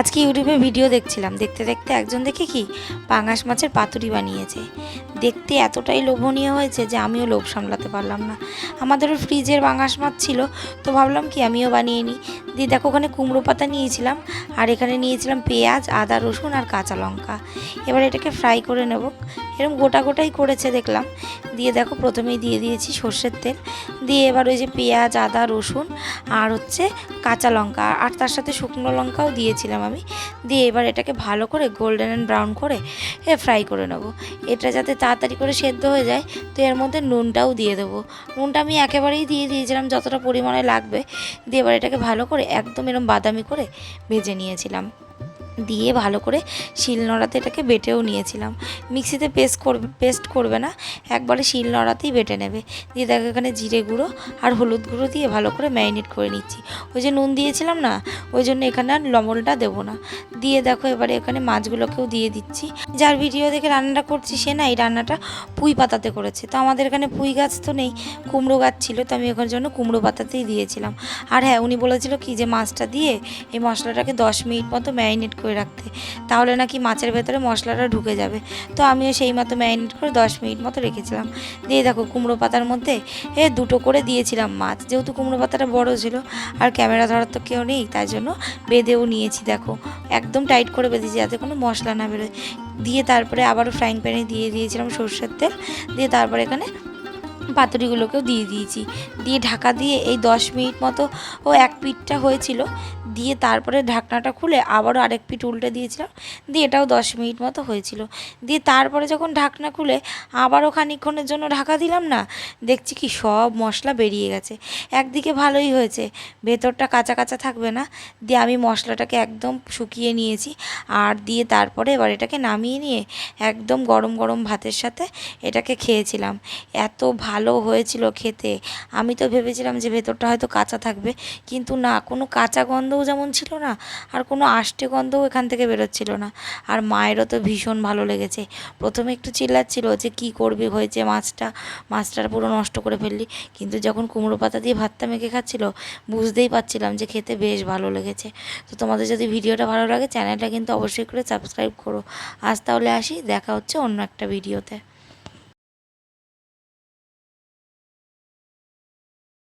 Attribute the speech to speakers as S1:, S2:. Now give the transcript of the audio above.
S1: আজকে ইউটিউবে ভিডিও দেখছিলাম। দেখতে দেখতে একজন দেখে কি পাঙাশ মাছের পাতুরি বানিয়েছে। দেখতে এতটাই লোভনীয় হয়েছে যে আমিও লোভ সামলাতে পারলাম না। আমাদেরও ফ্রিজের পাঙাশ মাছ ছিল, তো ভাবলাম কি আমিও বানিয়ে নিই। দিয়ে দেখো ওখানে কুমড়ো পাতা নিয়েছিলাম, আর এখানে নিয়েছিলাম পেঁয়াজ, আদা, রসুন আর কাঁচা লঙ্কা। এবার এটাকে ফ্রাই করে নেব। এরকম গোটা গোটাই করেছে দেখলাম। দিয়ে দেখো প্রথমেই দিয়ে দিয়েছি সর্ষের তেল। দিয়ে এবার ওই যে পেঁয়াজ, আদা, রসুন আর হচ্ছে কাঁচা লঙ্কা। আর তার সাথে শুকনো লঙ্কাও দিয়েছিলাম আমি। দিয়ে এবার এটাকে ভালো করে গোল্ডেন অ্যান্ড ব্রাউন করে ফ্রাই করে নেব। এটা যাতে তাড়াতাড়ি করে সেদ্ধ হয়ে যায়, তো এর মধ্যে নুনটাও দিয়ে দেবো। নুনটা আমি একেবারেই দিয়ে দিয়েছিলাম, যতটা পরিমাণে লাগবে। দিয়ে এবার এটাকে ভালো করে একদম এরম বাদামি করে ভেজে নিয়েছিলাম। দিয়ে ভালো করে শিল শিলনোড়াতে এটাকে বেটেও নিয়েছিলাম। মিক্সিতে পেস্ট করবে পেস্ট করবে না, একবারে শিল শিলনোড়াতেই বেটে নেবে। দিয়ে দেখো এখানে জিরে গুঁড়ো আর হলুদ গুঁড়ো দিয়ে ভালো করে ম্যারিনেট করে নিচ্ছি। ওই যে নুন দিয়েছিলাম না, ওই জন্য এখানে আর লবণটা দেবো না। দিয়ে দেখো এবারে এখানে মাছগুলোকেও দিয়ে দিচ্ছি। যার ভিডিও দেখে রান্নাটা করছি সে না, এই রান্নাটা পুঁই পাতাতে করেছে। তো আমাদের এখানে পুঁই গাছ তো নেই, কুমড়ো গাছ ছিল, তো আমি ওখানে জন্য কুমড়ো পাতাতেই দিয়েছিলাম। আর হ্যাঁ উনি বলেছিল কি যে মাছটা দিয়ে এই মশলাটাকে দশ মিনিট মতো ম্যারিনেট করে রাখতে। তাহলে নাকি মাছের ভেতরে মশলাটা ঢুকে যাবে। তো আমিও সেই মতো ম্যারিনেট করে দশ মিনিট মতো রেখেছিলাম। দিয়ে দেখো, কুমড়ো পাতার মধ্যে, এ, দুটো করে দিয়েছিলাম মাছ। যেহেতু কুমড়ো পাতাটা বড় ছিল, আর ক্যামেরা ধরার তো কেউ নেই, তাই জন্য বেঁধেও নিয়েছি, দেখো। একদম টাইট করে বেঁধেছি যাতে কোনো মশলা না বেরোয়। দিয়ে তারপরে আবারও ফ্রাইং প্যানে দিয়ে দিয়েছিলাম সর্ষের তেল। দিয়ে তারপরে এখানে পাতুরিগুলোকেও দিয়ে দিয়েছি। দিয়ে ঢাকা দিয়ে এই দশ মিনিট মতো ও এক পিঠটা হয়েছিল দিয়ে তারপরে ঢাকনাটা খুলে আবারও আরেক পিঠ উল্টে দিয়েছিলাম। দিয়ে এটাও দশ মিনিট মতো হয়েছিল। দিয়ে তারপরে যখন ঢাকনা খুলে আবারও খানিকক্ষণের জন্য ঢাকা দিলাম না, দেখছি কি সব মশলা বেরিয়ে গেছে। একদিকে ভালোই হয়েছে, ভেতরটা কাঁচা কাঁচা থাকবে না। দিয়ে আমি মশলাটাকে একদম শুকিয়ে নিয়েছি আর দিয়ে তারপরে এবার এটাকে নামিয়ে নিয়ে একদম গরম গরম ভাতের সাথে এটাকে খেয়েছিলাম। এত ভালো হয়েছিল খেতে। আমি তো ভেবেছিলাম যে ভেতরটা হয়তো কাঁচা থাকবে, কিন্তু না, কোনো কাঁচা গন্ধও যেমন ছিল না, আর কোনো আষ্টে গন্ধও এখান থেকে বেরোচ্ছিল না। আর মায়েরও তো ভীষণ ভালো লেগেছে। প্রথমে একটু চিল্লাচ্ছিল যে, কি করবি হয়েছে মাছটা? মাছটার পুরো নষ্ট করে ফেললি। কিন্তু যখন কুমড়ো পাতা দিয়ে ভাতটা মেখে খাচ্ছিল, বুঝতেই পারছিলাম যে, খেতে বেশ ভালো লেগেছে। তো তোমাদের যদি ভিডিওটা ভালো লাগে, চ্যানেলটা কিন্তু অবশ্যই করে সাবস্ক্রাইব করো। আজ তাহলে আসি, দেখা হচ্ছে অন্য একটা ভিডিওতে।